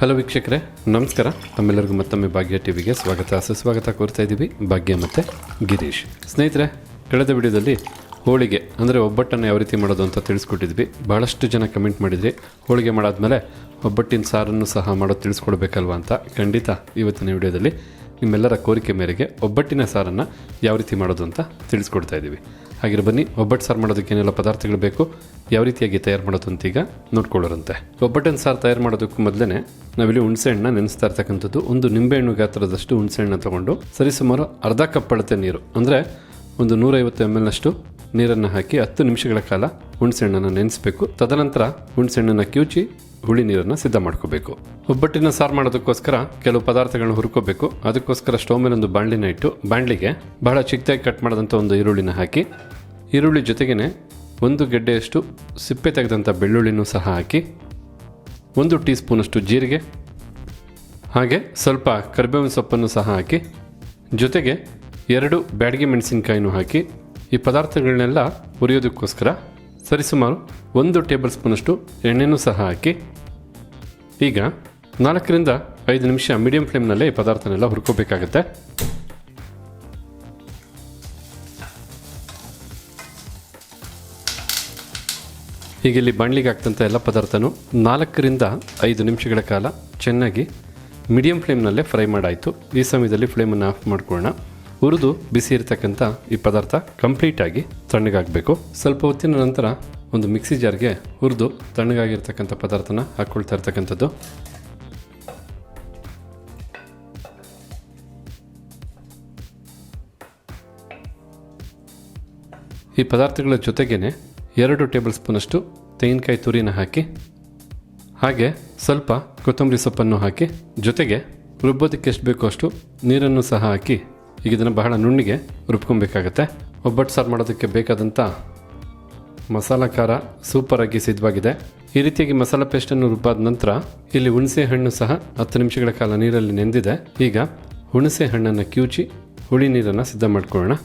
Hello ವೀಕ್ಷಕರೇ. ನಮಸ್ಕಾರ. ತಮ್ಮೆಲ್ಲರಿಗೂ ಮತ್ತೊಮ್ಮೆ ಭಾಗ್ಯ ಟಿವಿಗೆ ಸ್ವಾಗತ. ಸುಸ್ವಾಗತ ಕೋರ್ತಾ ಇದ್ದೀವಿ ಭಾಗ್ಯ ಮತ್ತು ಗಿರೀಶ್. ಸ್ನೇಹಿತರೆ, ಕಳೆದ ವಿಡಿಯೋದಲ್ಲಿ ಹೋಳಿಗೆ, ಅಂದರೆ ಒಬ್ಬಟ್ಟನ್ನು ಯಾವ ರೀತಿ ಮಾಡೋದು ಅಂತ ತಿಳಿಸ್ಕೊಟ್ಟಿದ್ವಿ. ಭಾಳಷ್ಟು ಜನ ಕಮೆಂಟ್ ಮಾಡಿದ್ವಿ ಹೋಳಿಗೆ ಮಾಡಾದ್ಮೇಲೆ ಒಬ್ಬಟ್ಟಿನ ಸಾರನ್ನು ಸಹ ಮಾಡೋದು ತಿಳಿಸ್ಕೊಡ್ಬೇಕಲ್ವ ಅಂತ ಖಂಡಿತ ಇವತ್ತಿನ ವಿಡಿಯೋದಲ್ಲಿ ನಿಮ್ಮೆಲ್ಲರ ಕೋರಿಕೆ ಮೇರೆಗೆ ಒಬ್ಬಟ್ಟಿನ ಸಾರನ್ನು ಯಾವ ರೀತಿ ಮಾಡೋದು ಅಂತ ತಿಳಿಸ್ಕೊಡ್ತಾ ಇದ್ದೀವಿ. ಹಾಗಿರೋ ಬನ್ನಿ. ಒಬ್ಬಟ್ಟು ಸಾರು ಮಾಡೋದಕ್ಕೆ ಏನೆಲ್ಲ ಪದಾರ್ಥಗಳು ಬೇಕು? ಯಾವ ರೀತಿಯಾಗಿ ತಯಾರು ಮಾಡೋದು ಅಂತ ಈಗ ನೋಡ್ಕೊಳ್ಳೋರಂತೆ. ಒಬ್ಬಟ್ಟನ್ನು ಸಾರು ತಯಾರು ಮಾಡೋದಕ್ಕೂ ಮೊದಲೇ ನಾವಿಲ್ಲಿ ಹುಣಸೆಹಣ್ಣ ನೆನೆಸ್ತಾ ಇರ್ತಕ್ಕಂಥದ್ದು. ಒಂದು ನಿಂಬೆಹಣ್ಣು ಗಾತ್ರದಷ್ಟು ಹುಣಸೆಹಣ್ಣ ತಗೊಂಡು ಸರಿಸುಮಾರು ಅರ್ಧ ಕಪ್ ಅಳತೆ ನೀರು, ಅಂದರೆ ಒಂದು ನೂರೈವತ್ತು ಎಂ ಎಲ್ನಷ್ಟು ನೀರನ್ನು ಹಾಕಿ ಹತ್ತು ನಿಮಿಷಗಳ ಕಾಲ ಹುಣಸೆಹಣ್ಣನ್ನು ನೆನೆಸಬೇಕು. ತದನಂತರ ಹುಣಸೆಹಣ್ಣನ್ನು ಕಿವುಚಿ ಹುಳಿ ನೀರನ್ನು ಸಿದ್ಧ ಮಾಡ್ಕೋಬೇಕು. ಒಬ್ಬಟ್ಟಿನ ಸಾರು ಮಾಡೋದಕ್ಕೋಸ್ಕರ ಕೆಲವು ಪದಾರ್ಥಗಳನ್ನು ಹುರ್ಕೋಬೇಕು. ಅದಕ್ಕೋಸ್ಕರ ಸ್ಟವ್ ಮೇಲೆ ಒಂದು ಬಾಣಲಿನ ಇಟ್ಟು, ಬಾಣಲಿಗೆ ಬಹಳ ಚಿಕ್ಕದಾಗಿ ಕಟ್ ಮಾಡಿದಂಥ ಒಂದು ಈರುಳ್ಳಿನ ಹಾಕಿ ಈರುಳ್ಳಿ ಜೊತೆಗೇನೆ ಒಂದು ಗೆಡ್ಡೆಯಷ್ಟು ಸಿಪ್ಪೆ ತೆಗೆದಂಥ ಬೆಳ್ಳುಳ್ಳಿನೂ ಸಹ ಹಾಕಿ, ಒಂದು ಟೀ ಸ್ಪೂನಷ್ಟು ಜೀರಿಗೆ, ಹಾಗೆ ಸ್ವಲ್ಪ ಕರಿಬೇವಿನ ಸೊಪ್ಪನ್ನು ಸಹ ಹಾಕಿ, ಜೊತೆಗೆ ಎರಡು ಬ್ಯಾಡಿಗೆ ಮೆಣಸಿನಕಾಯಿನೂ ಹಾಕಿ, ಈ ಪದಾರ್ಥಗಳನ್ನೆಲ್ಲ ಹುರಿಯೋದಕ್ಕೋಸ್ಕರ ಸರಿಸುಮಾರು ಒಂದು ಟೇಬಲ್ ಸ್ಪೂನಷ್ಟು ಎಣ್ಣೆನೂ ಸಹ ಹಾಕಿ, ಈಗ ನಾಲ್ಕರಿಂದ ಐದು ನಿಮಿಷ ಮೀಡಿಯಂ ಫ್ಲೇಮ್ನಲ್ಲೇ ಈ ಪದಾರ್ಥನೆಲ್ಲ ಹುರ್ಕೋಬೇಕಾಗತ್ತೆ. ಈಗ ಇಲ್ಲಿ ಬಣ್ಣಿಗೆ ಹಾಕ್ತಂಥ ಎಲ್ಲ ಪದಾರ್ಥನೂ ನಾಲ್ಕರಿಂದ ಐದು ನಿಮಿಷಗಳ ಕಾಲ ಚೆನ್ನಾಗಿ ಮೀಡಿಯಂ ಫ್ಲೇಮ್ನಲ್ಲೇ ಫ್ರೈ ಮಾಡಾಯಿತು. ಈ ಸಮಯದಲ್ಲಿ ಫ್ಲೇಮನ್ನು ಆಫ್ ಮಾಡ್ಕೊಳ್ಳೋಣ. ಹುರಿದು ಬಿಸಿ ಇರತಕ್ಕಂಥ ಈ ಪದಾರ್ಥ ಕಂಪ್ಲೀಟಾಗಿ ತಣ್ಣಗಾಗಬೇಕು. ಸ್ವಲ್ಪ ಹೊತ್ತಿನ ನಂತರ ಒಂದು ಮಿಕ್ಸಿ ಜಾರ್ಗೆ ಹುರಿದು ತಣ್ಣಗಾಗಿರ್ತಕ್ಕಂಥ ಪದಾರ್ಥನ ಹಾಕ್ಕೊಳ್ತಾ ಇರ್ತಕ್ಕಂಥದ್ದು. ಈ ಪದಾರ್ಥಗಳ ಜೊತೆಗೇನೆ ಎರಡು ಟೇಬಲ್ ಸ್ಪೂನಷ್ಟು ತೆಂಗಿನಕಾಯಿ ತುರಿನ ಹಾಕಿ, ಹಾಗೆ ಸ್ವಲ್ಪ ಕೊತ್ತಂಬರಿ ಸೊಪ್ಪನ್ನು ಹಾಕಿ, ಜೊತೆಗೆ ರುಬ್ಬೋದಕ್ಕೆ ಎಷ್ಟು ಬೇಕೋ ಅಷ್ಟು ನೀರನ್ನು ಸಹ ಹಾಕಿ, ಈಗ ಇದನ್ನು ಬಹಳ ನುಣ್ಣಿಗೆ ರುಬ್ಕೊಬೇಕಾಗತ್ತೆ. ಒಬ್ಬಟ್ಟು ಸಾರು ಮಾಡೋದಕ್ಕೆ ಬೇಕಾದಂಥ ಮಸಾಲ ಖಾರ ಸೂಪರಾಗಿ ಸಿದ್ಧವಾಗಿದೆ. ಈ ರೀತಿಯಾಗಿ ಮಸಾಲ ಪೇಸ್ಟನ್ನು ರುಬ್ಬಾದ ನಂತರ ಇಲ್ಲಿ ಹುಣಸೆ ಹಣ್ಣು ಸಹ ಹತ್ತು ನಿಮಿಷಗಳ ಕಾಲ ನೀರಲ್ಲಿ ನೆಂದಿದೆ. ಈಗ ಹುಣಸೆ ಹಣ್ಣನ್ನು ಕಿವುಚಿ ಹುಳಿ ನೀರನ್ನು ಸಿದ್ಧ ಮಾಡ್ಕೊಳ್ಳೋಣ.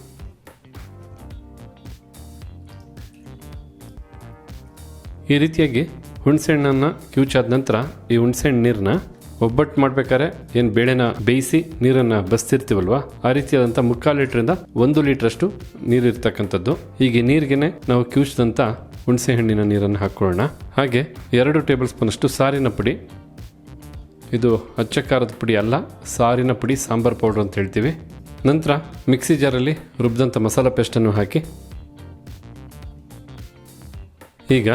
ಈ ರೀತಿಯಾಗಿ ಹುಣಸೆಹಣ್ಣನ್ನು ಕಿವುಚಾದ ನಂತರ ಈ ಹುಣಸೆಹಣ್ಣು ನೀರನ್ನ ಒಬ್ಬಟ್ಟು ಮಾಡ್ಬೇಕಾದ್ರೆ ಏನು ಬೇಳೆನ ಬೇಯಿಸಿ ನೀರನ್ನು ಬಸ್ತಿರ್ತೀವಲ್ವ? ಆ ರೀತಿಯಾದಂಥ ಮುಕ್ಕಾಲು ಲೀಟ್ರಿಂದ ಒಂದು ಲೀಟ್ರಷ್ಟು ನೀರು ಇರ್ತಕ್ಕಂಥದ್ದು. ಹೀಗೆ ನೀರಿಗೆನೆ ನಾವು ಕಿವುಚಿದಂಥ ಹುಣಸೆ ಹಣ್ಣಿನ ನೀರನ್ನು ಹಾಕ್ಕೊಳ್ಳೋಣ ಹಾಗೆ ಎರಡು ಟೇಬಲ್ ಸ್ಪೂನಷ್ಟು ಸಾರಿನ ಪುಡಿ. ಇದು ಅಚ್ಚ ಖಾರದ ಪುಡಿ ಅಲ್ಲ, ಸಾರಿನ ಪುಡಿ, ಸಾಂಬಾರ್ ಪೌಡ್ರ್ ಅಂತ ಹೇಳ್ತೀವಿ. ನಂತರ ಮಿಕ್ಸಿ ಜಾರಲ್ಲಿ ರುಬ್ಬಿದಂಥ ಮಸಾಲ ಪೇಸ್ಟನ್ನು ಹಾಕಿ. ಈಗ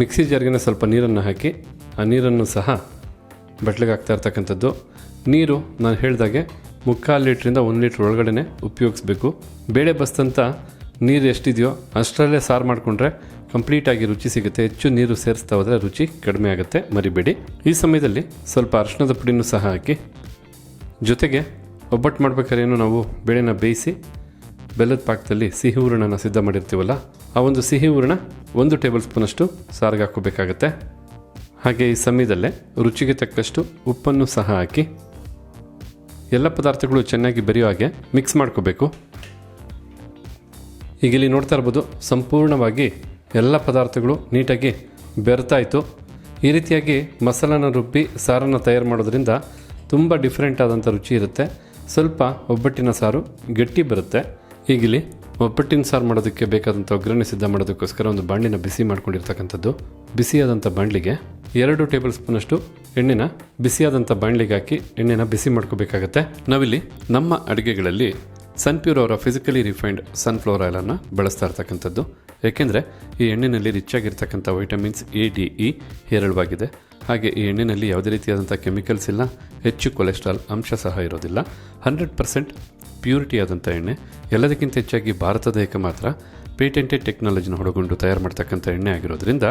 ಮಿಕ್ಸಿ ಜಾರ್ಗಿನ ಸ್ವಲ್ಪ ನೀರನ್ನು ಹಾಕಿ, ಆ ನೀರನ್ನು ಸಹ ಬಟ್ಲಿಗೆ ಹಾಕ್ತಾ ಇರ್ತಕ್ಕಂಥದ್ದು. ನೀರು ನಾನು ಹೇಳಿದಾಗೆ ಮುಕ್ಕಾಲು ಲೀಟ್ರಿಂದ ಒಂದು ಲೀಟ್ರ್ ಒಳಗಡೆ ಉಪಯೋಗಿಸ್ಬೇಕು. ಬೇಳೆ ಬಸ್ತಂತ ನೀರು ಎಷ್ಟಿದೆಯೋ ಅಷ್ಟರಲ್ಲೇ ಸಾರು ಮಾಡಿಕೊಂಡ್ರೆ ಕಂಪ್ಲೀಟಾಗಿ ರುಚಿ ಸಿಗುತ್ತೆ. ಹೆಚ್ಚು ನೀರು ಸೇರಿಸ್ತಾ ಹೋದರೆ ರುಚಿ ಕಡಿಮೆ ಆಗುತ್ತೆ. ಮರಿಬೇಡಿ. ಈ ಸಮಯದಲ್ಲಿ ಸ್ವಲ್ಪ ಅರಿಶಿಣದ ಪುಡಿನೂ ಸಹ ಹಾಕಿ, ಜೊತೆಗೆ ಒಬ್ಬಟ್ಟು ಮಾಡ್ಬೇಕಾದ್ರೆ ಏನು ನಾವು ಬೇಳೆನ ಬೇಯಿಸಿ, ಬೆಲ್ಲದ ಪಾಕದಲ್ಲಿ ಸಿಹಿ ಹೂರಣನ ಸಿದ್ಧ ಮಾಡಿರ್ತೀವಲ್ಲ ಆ ಒಂದು ಸಿಹಿ ಹೂರಣ ಒಂದು ಟೇಬಲ್ ಸ್ಪೂನಷ್ಟು ಸಾರಿಗೆ ಹಾಕೋಬೇಕಾಗತ್ತೆ ಹಾಗೆ ಈ ಸಮಯದಲ್ಲೇ ರುಚಿಗೆ ತಕ್ಕಷ್ಟು ಉಪ್ಪನ್ನು ಸಹ ಹಾಕಿ. ಎಲ್ಲ ಪದಾರ್ಥಗಳು ಚೆನ್ನಾಗಿ ಬೆರೆಯೋ ಹಾಗೆ ಮಿಕ್ಸ್ ಮಾಡ್ಕೋಬೇಕು. ಈಗ ಇಲ್ಲಿ ನೋಡ್ತಾ ಇರ್ಬೋದು ಸಂಪೂರ್ಣವಾಗಿ ಎಲ್ಲ ಪದಾರ್ಥಗಳು ನೀಟಾಗಿ ಬೆರ್ತಾಯಿತು ಈ ರೀತಿಯಾಗಿ ಮಸಾಲನ ರುಬ್ಬಿ ಸಾರನ್ನು ತಯಾರು ಮಾಡೋದ್ರಿಂದ ತುಂಬ ಡಿಫ್ರೆಂಟ್ ಆದಂಥ ರುಚಿ ಇರುತ್ತೆ. ಸ್ವಲ್ಪ ಒಬ್ಬಟ್ಟಿನ ಸಾರು ಗಟ್ಟಿ ಬರುತ್ತೆ. ಈಗಿಲ್ಲಿ ಒಬ್ಬಟ್ಟಿನ ಸಾರು ಮಾಡೋದಕ್ಕೆ ಬೇಕಾದಂಥ ಒಗ್ಗರಣೆ ಸಿದ್ಧ ಮಾಡೋದಕ್ಕೋಸ್ಕರ ಒಂದು ಬಾಣಲಿನ ಬಿಸಿ ಮಾಡ್ಕೊಂಡಿರ್ತಕ್ಕಂಥದ್ದು. ಬಿಸಿಯಾದಂಥ ಬಾಣಲಿಗೆ ಎರಡು ಟೇಬಲ್ ಸ್ಪೂನಷ್ಟು ಎಣ್ಣೆನ ಬಿಸಿಯಾದಂಥ ಬಾಣಲಿಗೆ ಹಾಕಿ ಎಣ್ಣೆನ ಬಿಸಿ ಮಾಡ್ಕೋಬೇಕಾಗತ್ತೆ. ನಾವಿಲ್ಲಿ ನಮ್ಮ ಅಡುಗೆಗಳಲ್ಲಿ ಸನ್ಪ್ಯೂರ್ ಅವರ ಫಿಸಿಕಲಿ ರಿಫೈನ್ಡ್ ಸನ್ಫ್ಲವರ್ ಆಯಿಲನ್ನು ಬಳಸ್ತಾ ಇರ್ತಕ್ಕಂಥದ್ದು. ಏಕೆಂದರೆ ಈ ಎಣ್ಣೆಯಲ್ಲಿ ರಿಚ್ ಆಗಿರ್ತಕ್ಕಂಥ ವೈಟಮಿನ್ಸ್ ಎ ಡಿ ಇ ಹೇರಳವಾಗಿದೆ. ಹಾಗೆ ಈ ಎಣ್ಣೆಯಲ್ಲಿ ಯಾವುದೇ ರೀತಿಯಾದಂಥ ಕೆಮಿಕಲ್ಸ್ ಇಲ್ಲ. ಹೆಚ್ಚು ಕೊಲೆಸ್ಟ್ರಾಲ್ ಅಂಶ ಸಹ ಇರೋದಿಲ್ಲ. ಹಂಡ್ರೆಡ್ ಪರ್ಸೆಂಟ್ ಪ್ಯೂರಿಟಿ ಆದಂಥ ಎಣ್ಣೆ, ಎಲ್ಲದಕ್ಕಿಂತ ಹೆಚ್ಚಾಗಿ ಭಾರತದ ಮಾತ್ರ ಪೇಟೆಂಟೆಡ್ ಟೆಕ್ನಾಲಜಿನ ಒಳಗೊಂಡು ತಯಾರು ಮಾಡ್ತಕ್ಕಂಥ ಎಣ್ಣೆ ಆಗಿರೋದ್ರಿಂದ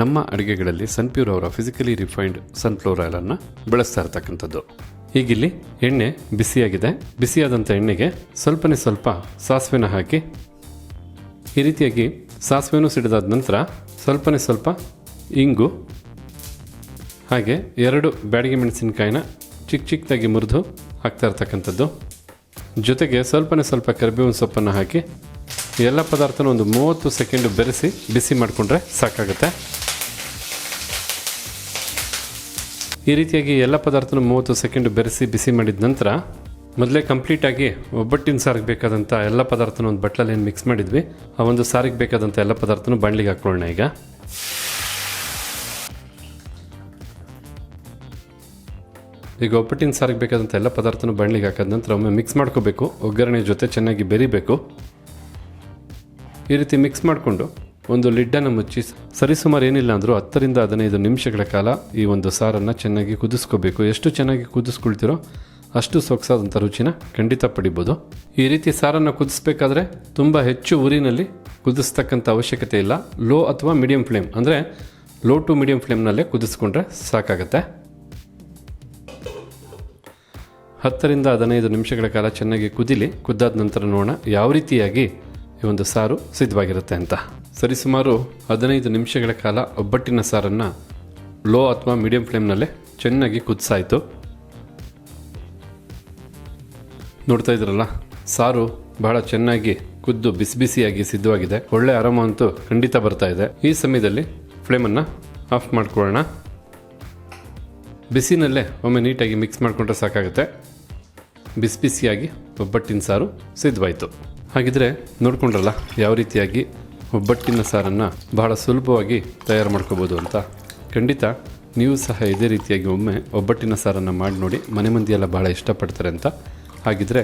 ನಮ್ಮ ಅಡುಗೆಗಳಲ್ಲಿ ಸನ್ಪ್ಯೂರ್ ಅವರ ಫಿಸಿಕಲಿ ರಿಫೈನ್ಡ್ ಸನ್ಫ್ಲವರ್ ಆಯಿಲನ್ನು ಬಳಸ್ತಾ ಇರ್ತಕ್ಕಂಥದ್ದು. ಹೀಗಿಲ್ಲಿ ಎಣ್ಣೆ ಬಿಸಿಯಾಗಿದೆ. ಬಿಸಿಯಾದಂಥ ಎಣ್ಣೆಗೆ ಸ್ವಲ್ಪನೇ ಸ್ವಲ್ಪ ಸಾಸಿವೆನ ಹಾಕಿ, ಈ ರೀತಿಯಾಗಿ ಸಾಸಿವೆನೂ ಸಿಡಿದಾದ ನಂತರ ಸ್ವಲ್ಪನೇ ಸ್ವಲ್ಪ ಇಂಗು, ಹಾಗೆ ಎರಡು ಬ್ಯಾಡಿಗೆ ಮೆಣಸಿನಕಾಯಿನ ಚಿಕ್ಕ ಚಿಕ್ಕದಾಗಿ ಮುರಿದು ಹಾಕ್ತಾ ಇರ್ತಕ್ಕಂಥದ್ದು. ಜೊತೆಗೆ ಸ್ವಲ್ಪನೇ ಸ್ವಲ್ಪ ಕರಿಬೇವಿನ ಸೊಪ್ಪನ್ನು ಹಾಕಿ ಎಲ್ಲ ಪದಾರ್ಥನ ಒಂದು ಮೂವತ್ತು ಸೆಕೆಂಡು ಬೆರೆಸಿ ಬಿಸಿ ಮಾಡಿಕೊಂಡ್ರೆ ಸಾಕಾಗುತ್ತೆ. ಈ ರೀತಿಯಾಗಿ ಎಲ್ಲ ಪದಾರ್ಥನ ಮೂವತ್ತು ಸೆಕೆಂಡ್ ಬೆರೆಸಿ ಬಿಸಿ ಮಾಡಿದ ನಂತರ ಮೊದಲೇ ಕಂಪ್ಲೀಟಾಗಿ ಒಬ್ಬಟ್ಟಿನ ಸಾರಿಗೆ ಬೇಕಾದಂಥ ಎಲ್ಲ ಪದಾರ್ಥನ ಒಂದು ಬಟ್ಲಲ್ಲಿ ಏನು ಮಿಕ್ಸ್ ಮಾಡಿದ್ವಿ, ಆ ಒಂದು ಸಾರಿಗೆ ಬೇಕಾದಂಥ ಎಲ್ಲ ಪದಾರ್ಥನೂ ಬಾಣಲಿಗೆ ಹಾಕ್ಕೊಳ್ಳೋಣ ಈಗ. ಈಗ ಒಬ್ಬಟ್ಟಿನ ಸಾರಿಗೆ ಬೇಕಾದಂಥ ಎಲ್ಲ ಪದಾರ್ಥನೂ ಬಾಣಲಿಗೆ ಹಾಕಿದ ನಂತರ ಒಮ್ಮೆ ಮಿಕ್ಸ್ ಮಾಡ್ಕೋಬೇಕು. ಒಗ್ಗರಣೆ ಜೊತೆ ಚೆನ್ನಾಗಿ ಬೆರಿಬೇಕು. ಈ ರೀತಿ ಮಿಕ್ಸ್ ಮಾಡಿಕೊಂಡು ಒಂದು ಲಿಡ್ಡನ್ನು ಮುಚ್ಚಿ ಸರಿಸುಮಾರು ಏನಿಲ್ಲ ಅಂದರೂ ಹತ್ತರಿಂದ ಹದಿನೈದು ನಿಮಿಷಗಳ ಕಾಲ ಈ ಒಂದು ಸಾರನ್ನು ಚೆನ್ನಾಗಿ ಕುದಿಸ್ಕೋಬೇಕು. ಎಷ್ಟು ಚೆನ್ನಾಗಿ ಕುದಿಸ್ಕೊಳ್ತೀರೋ ಅಷ್ಟು ಸೊಗಸಾದಂಥ ರುಚಿನ ಖಂಡಿತ ಪಡಿಬೋದು. ಈ ರೀತಿ ಸಾರನ್ನು ಕುದಿಸ್ಬೇಕಾದ್ರೆ ತುಂಬ ಹೆಚ್ಚು ಉರಿನಲ್ಲಿ ಕುದಿಸ್ತಕ್ಕಂಥ ಅವಶ್ಯಕತೆ ಇಲ್ಲ. ಲೋ ಅಥವಾ ಮೀಡಿಯಂ ಫ್ಲೇಮ್ ಅಂದರೆ ಲೋ ಟು ಮೀಡಿಯಂ ಫ್ಲೇಮ್ನಲ್ಲೇ ಕುದಿಸ್ಕೊಂಡ್ರೆ ಸಾಕಾಗತ್ತೆ. ಹತ್ತರಿಂದ ಹದಿನೈದು ನಿಮಿಷಗಳ ಕಾಲ ಚೆನ್ನಾಗಿ ಕುದಿಲಿ, ಕುದ್ದಾದ ನಂತರ ನೋಡೋಣ ಯಾವ ರೀತಿಯಾಗಿ ಈ ಒಂದು ಸಾರು ಸಿದ್ಧವಾಗಿರುತ್ತೆ ಅಂತ. ಸರಿಸುಮಾರು ಹದಿನೈದು ನಿಮಿಷಗಳ ಕಾಲ ಒಬ್ಬಟ್ಟಿನ ಸಾರನ್ನು ಲೋ ಅಥವಾ ಮೀಡಿಯಂ ಫ್ಲೇಮ್ನಲ್ಲೇ ಚೆನ್ನಾಗಿ ಕುದಿಸಾಯಿತು. ನೋಡ್ತಾ ಇದ್ರಲ್ಲ ಸಾರು ಬಹಳ ಚೆನ್ನಾಗಿ ಕುದ್ದು ಬಿಸಿ ಬಿಸಿಯಾಗಿ ಸಿದ್ಧವಾಗಿದೆ. ಒಳ್ಳೆ ಆರಾಮ ಅಂತೂ ಖಂಡಿತ ಬರ್ತಾ ಇದೆ. ಈ ಸಮಯದಲ್ಲಿ ಫ್ಲೇಮನ್ನು ಆಫ್ ಮಾಡ್ಕೊಳ್ಳೋಣ. ಬಿಸಿನಲ್ಲೇ ಒಮ್ಮೆ ನೀಟಾಗಿ ಮಿಕ್ಸ್ ಮಾಡಿಕೊಂಡ್ರೆ ಸಾಕಾಗುತ್ತೆ. ಬಿಸಿ ಬಿಸಿಯಾಗಿ ಒಬ್ಬಟ್ಟಿನ ಸಾರು ಸಿದ್ಧವಾಯಿತು. ಹಾಗಿದ್ರೆ ನೋಡ್ಕೊಂಡ್ರಲ್ಲ, ಯಾವ ರೀತಿಯಾಗಿ ಒಬ್ಬಟ್ಟಿನ ಸಾರನ್ನು ಬಹಳ ಸುಲಭವಾಗಿ ತಯಾರು ಮಾಡ್ಕೋಬೋದು ಅಂತ. ಖಂಡಿತ ನೀವು ಸಹ ಇದೇ ರೀತಿಯಾಗಿ ಒಮ್ಮೆ ಒಬ್ಬಟ್ಟಿನ ಸಾರನ್ನು ಮಾಡಿ ನೋಡಿ, ಮನೆ ಮಂದಿಯೆಲ್ಲ ಬಹಳ ಇಷ್ಟಪಡ್ತಾರೆ ಅಂತ. ಹಾಗಿದ್ರೆ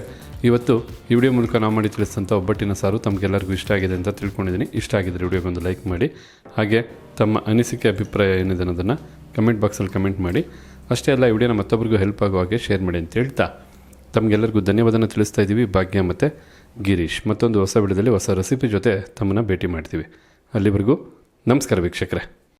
ಇವತ್ತು ಈ ವಿಡಿಯೋ ಮೂಲಕ ನಾವು ಮಾಡಿ ತಿಳಿಸಿದಂಥ ಒಬ್ಬಟ್ಟಿನ ಸಾರು ತಮಗೆಲ್ಲರಿಗೂ ಇಷ್ಟ ಆಗಿದೆ ಅಂತ ತಿಳ್ಕೊಂಡಿದ್ದೀನಿ. ಇಷ್ಟ ಆಗಿದ್ದರೆ ವಿಡಿಯೋಗೆ ಒಂದು ಲೈಕ್ ಮಾಡಿ. ಹಾಗೆ ತಮ್ಮ ಅನಿಸಿಕೆ, ಅಭಿಪ್ರಾಯ ಏನಿದೆ ಅನ್ನೋದನ್ನು ಕಮೆಂಟ್ ಬಾಕ್ಸಲ್ಲಿ ಕಮೆಂಟ್ ಮಾಡಿ. ಅಷ್ಟೇ ಅಲ್ಲ, ಈ ವಿಡಿಯೋನ ಮತ್ತೊಬ್ಬರಿಗೂ ಹೆಲ್ಪ್ ಆಗುವ ಹಾಗೆ ಶೇರ್ ಮಾಡಿ ಅಂತ ಹೇಳ್ತಾ ತಮಗೆಲ್ಲರಿಗೂ ಧನ್ಯವಾದನ ತಿಳಿಸ್ತಾ ಇದ್ದೀವಿ. ಭಾಗ್ಯ ಮತ್ತು ಗಿರೀಶ್. ಮತ್ತೊಂದು ಹೊಸ ವಿಡಿಯೋದಲ್ಲಿ ಹೊಸ ರೆಸಿಪಿ ಜೊತೆ ತಮ್ಮನ್ನು ಭೇಟಿ ಮಾಡ್ತೀವಿ. ಅಲ್ಲಿವರೆಗೂ ನಮಸ್ಕಾರ ವೀಕ್ಷಕರೇ.